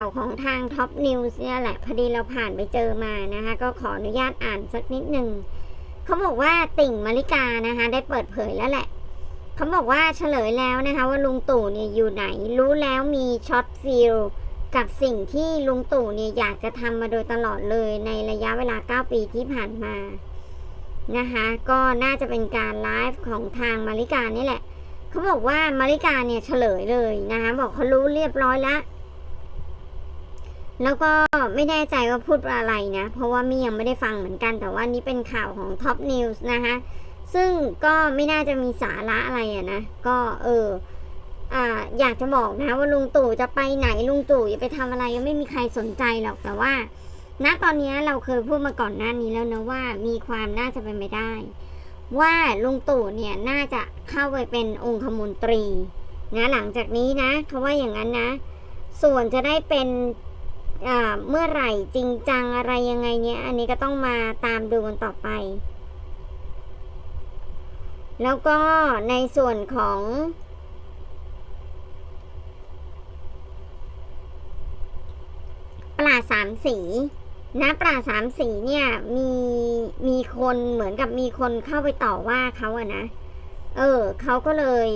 ข่าวของทางท็อปนิวส์เนี่ยแหละพอดีเราผ่านไปเจอมานะคะ ก็ขออนุญาตอ่านสักนิดหนึ่งเขาบอกว่าติ่งมาริกานะคะ ได้เปิดเผยแล้วแหละเขาบอกว่าเฉลยแล้วนะคะ ว่าลุงตู่เนี่ยอยู่ไหน รู้แล้วมีช็อตฟิลกับสิ่งที่ลุงตู่เนี่ยอยากจะทำมาโดยตลอดเลยในระยะเวลา 9 ปีที่ผ่านมานะคะ ก็น่าจะเป็นการไลฟ์ของทางมาริกานี่แหละเขาบอกว่ามาริกาเนี่ยเฉลยเลยนะคะ บอกเขารู้เรียบร้อยแล้ว แล้วก็ไม่แน่ใจว่าพูดอะไรนะ เพราะว่ามี่ยังไม่ได้ฟังเหมือนกัน แต่ว่านี่เป็นข่าวของท็อปนิวส์นะคะซึ่งก็ไม่น่าจะมีสาระอะไรอะนะ ก็เอออ่าอยากจะบอกนะว่าลุงตู่จะไปไหนลุงตู่จะไปทำอะไรยังไม่มีใครสนใจหรอกแต่ว่า ณตอนนี้เราเคยพูดมาก่อนหน้านี้แล้วนะว่ามีความน่าจะเป็นไปได้ ว่าลุงตู่เนี่ยน่าจะเข้าไปเป็นองคมนตรีนะหลังจากนี้นะเขาว่าอย่างนั้นนะ ส่วนจะได้เป็น เมื่อไหร่จริงจังอะไรยังไงเนี่ยอันนี้ก็ต้องมาตามดูกันต่อไป แล้วก็ในส่วนของปลาสามสีนะปลาสามสีเนี่ยมีมีคนเหมือนกับมีคนเข้าไปต่อว่าเขาอะนะ เออเขาก็เลย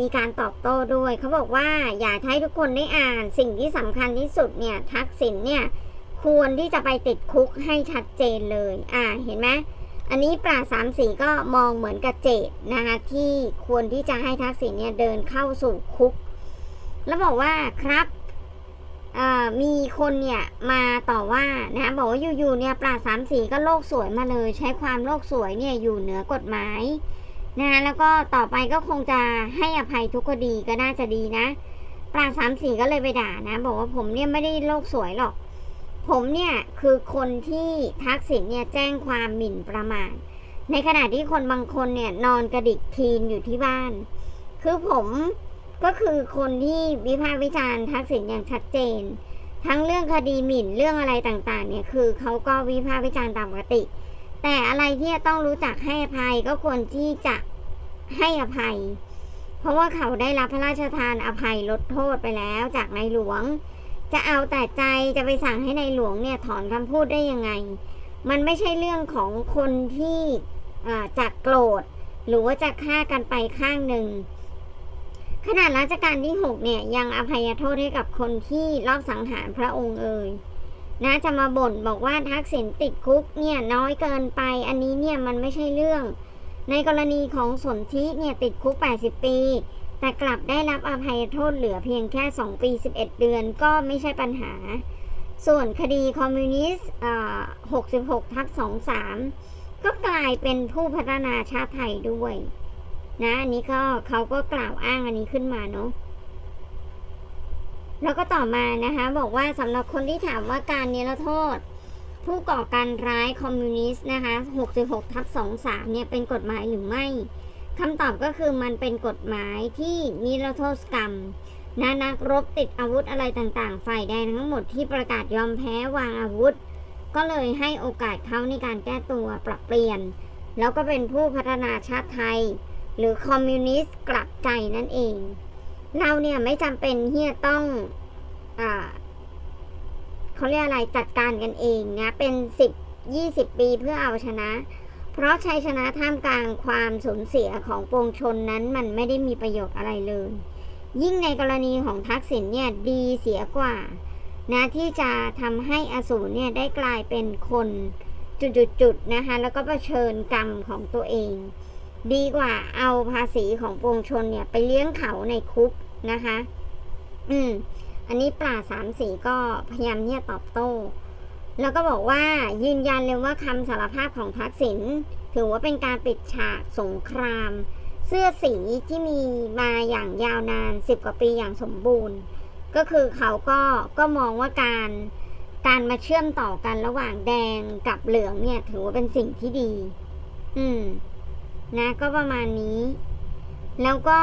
มีการตอบโต้ด้วย เขาบอกว่าอยากให้ทุกคนได้อ่านสิ่งที่สำคัญที่สุดเนี่ยทักษิณเนี่ยควรที่จะไปติดคุกให้ชัดเจนเลย อ่าเห็นไหมอันนี้ปราสามสีก็มองเหมือนกับเจตนะคะที่ควรที่จะให้ทักษิณเนี่ยเดินเข้าสู่คุก แล้วบอกว่าครับมีคนเนี่ยมาต่อว่านะบอกว่าอยู่ๆเนี่ยปราสามสีก็โลกสวยมาเลย ใช้ความโลกสวยเนี่ยอยู่เหนือกฎหมาย นะแล้วก็ต่อไปก็คงจะให้อภัยทุกคดีก็น่าจะดีนะ ปราสามสีก็เลยไปด่านะ บอกว่าผมเนี่ยไม่ได้โลกสวยหรอก ผมเนี่ยคือคนที่ทักษิณเนี่ยแจ้งความหมิ่นประมาทในขณะที่คนบางคนเนี่ยนอนกระดิกทีนอยู่ที่บ้าน คือผมก็คือคนที่วิพากษ์วิจารณ์ทักษิณอย่างชัดเจน ทั้งเรื่องคดีหมิ่นเรื่องอะไรต่างๆ เนี่ยคือเขาก็วิพากษ์วิจารณ์ตามปกติ แต่อะไรที่ต้องรู้จักให้อภัยก็ควรที่จะ ให้อภัย เพราะว่าเขาได้รับพระราชทานอภัยลดโทษไปแล้วจากในหลวง จะเอาแต่ใจจะไปสั่งให้ในหลวงเนี่ยถอนคำพูดได้ยังไง มันไม่ใช่เรื่องของคนที่อ่าจะโกรธ หรือว่าจะฆ่ากันไปข้างหนึ่งขนาดรัชกาลที่หกเนี่ย ยังอภัยโทษให้กับคนที่รอบสังหารพระองค์เอ่ยนะจะมาบ่นบอกว่าทักษิณติดคุกเนี่ยน้อยเกินไป อันนี้เนี่ยมันไม่ใช่เรื่อง ในกรณีของสนธิเนี่ยติดคุก 80 ปี แต่กลับได้รับอภัยโทษเหลือเพียงแค่ 2 ปี 11 เดือนก็ไม่ใช่ปัญหา ส่วนคดีคอมมิวนิสต์66 ทับ 23 ก็กลายเป็นผู้พัฒนาชาติไทยด้วย นะอันนี้ก็เขาก็กล่าวอ้างอันนี้ขึ้นมาเนาะแล้วก็ต่อมานะคะ บอกว่าสำหรับคนที่ถามว่าการนิรโทษ ผู้ก่อการร้ายคอมมิวนิสต์นะคะ 66ทับ23 เนี่ยเป็นกฎหมายหรือไม่คำตอบก็คือมันเป็นกฎหมายที่นิรโทษกรรมนะนักรบติดอาวุธอะไรต่างๆ ฝ่ายแดนทั้งหมดที่ประกาศยอมแพ้วางอาวุธ ก็เลยให้โอกาสเขาในการแก้ตัวปรับเปลี่ยน แล้วก็เป็นผู้พัฒนาชาติไทย หรือคอมมิวนิสต์กลับใจนั่นเอง เราเนี่ยไม่จำเป็นที่จะต้องอ่า เขาเรียกอะไรจัดการกันเองนะเป็น 10 20 ปีเพื่อเอาชนะ เพราะชัยชนะท่ามกลางความสูญเสียของปวงชนนั้นมันไม่ได้มีประโยชน์อะไรเลย ยิ่งในกรณีของทักษิณเนี่ยดีเสียกว่านะที่จะทำให้อสูรเนี่ยได้กลายเป็นคนจุดๆๆนะคะแล้วก็เผชิญกรรมของตัวเอง ดีกว่าเอาภาษีของปวงชนเนี่ยไปเลี้ยงเขาในคุกนะคะ อืม อันนี้ปลาสามสีก็พยายามเนี่ยตอบโต้ แล้วก็บอกว่ายืนยันเลยว่าคำสารภาพของทักษิณถือว่าเป็นการปิดฉากสงคราม เสื้อสีที่มีมาอย่างยาวนานสิบกว่าปีอย่างสมบูรณ์ ก็คือเขาก็ก็มองว่าการการมาเชื่อมต่อกันระหว่างแดงกับเหลืองเนี่ย ถือว่าเป็นสิ่งที่ดี อืม นะก็ประมาณนี้ แล้วก็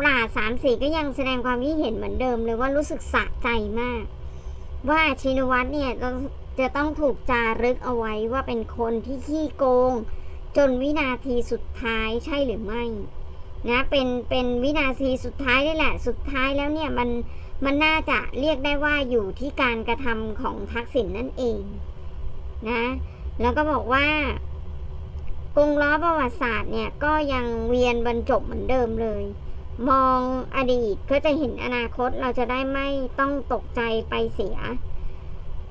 ปราดสามสีก็ยังแสดงความคิดเห็นเหมือนเดิมเลยว่ารู้สึกสะใจมาก ว่าชินวัตรเนี่ยจะต้องถูกจารึกเอาไว้ว่าเป็นคนที่ขี้โกง จนวินาทีสุดท้ายใช่หรือไม่นะเป็นเป็นวินาทีสุดท้ายนี่แหละ สุดท้ายแล้วเนี่ยมันมันน่าจะเรียกได้ว่าอยู่ที่การกระทำของทักษิณนั่นเองนะแล้วก็บอกว่ากงล้อประวัติศาสตร์เนี่ยก็ยังเวียนบรรจบเหมือนเดิมเลย มองอดีตก็จะเห็นอนาคตเราจะได้ไม่ต้องตกใจไปเสีย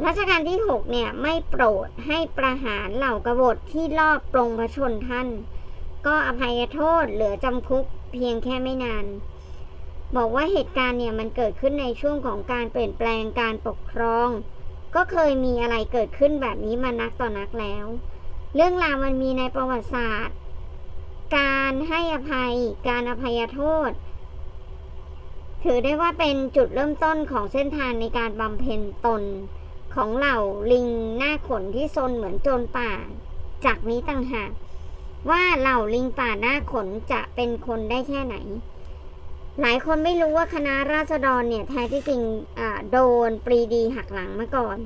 รัชกาลที่ 6 เนี่ย ไม่โปรดให้ประหารเหล่ากบฏที่ลอบปรงพระชนท่าน ก็อภัยโทษเหลือจำคุกเพียงแค่ไม่นาน บอกว่าเหตุการณ์เนี่ยมันเกิดขึ้นในช่วงของการเปลี่ยนแปลงการปกครอง ก็เคยมีอะไรเกิดขึ้นแบบนี้มานักต่อนักแล้ว เรื่องราวมันมีในประวัติศาสตร์ การให้อภัยการอภัยโทษ ถือได้ว่าเป็นจุดเริ่มต้นของเส้นทางในการบำเพ็ญตนของเหล่าลิงหน้าขนที่ซนเหมือนโจรป่า จากนี้ต่างหากว่าเหล่าลิงป่าหน้าขนจะเป็นคนได้แค่ไหน หลายคนไม่รู้ว่าคณะราษฎรเนี่ยแท้ที่จริงโดนปรีดีหักหลังมาก่อน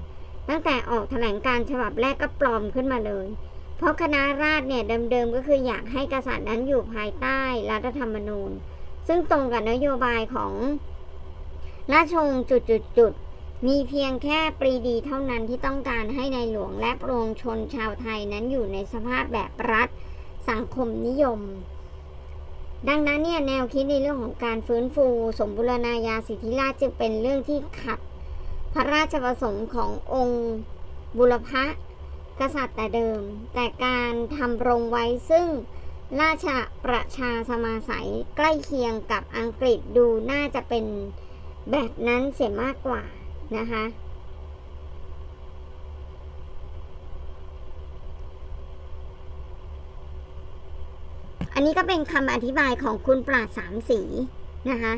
ตั้งแต่ออกแถลงการฉบับแรกก็ปลอมขึ้นมาเลย เพราะคณะราษฎรเนี่ยเดิมๆก็คืออยากให้กษัตริย์นั้นอยู่ภายใต้รัฐธรรมนูญ ซึ่งตรงกับนโยบายของราชวงศ์จุดๆมีเพียงแค่ปรีดีเท่านั้นที่ต้องการให้ในหลวงและปวงชนชาวไทยนั้นอยู่ในสภาพแบบรัฐสังคมนิยม ดังนั้นเนี่ยแนวคิดในเรื่องของการฟื้นฟู สมบูรณาญาสิทธิราชจึงเป็นเรื่องที่ขัด พระราชประสงค์ขององค์บุรพะ กษัตริย์แต่เดิม แต่การทำรงไว้ซึ่งราชประชาสมาสัยใกล้เคียงกับอังกฤษดูน่าจะเป็นแบบนั้นเสียมากกว่านะคะอันนี้ก็เป็นคำอธิบายของคุณปราดสามสีนะคะ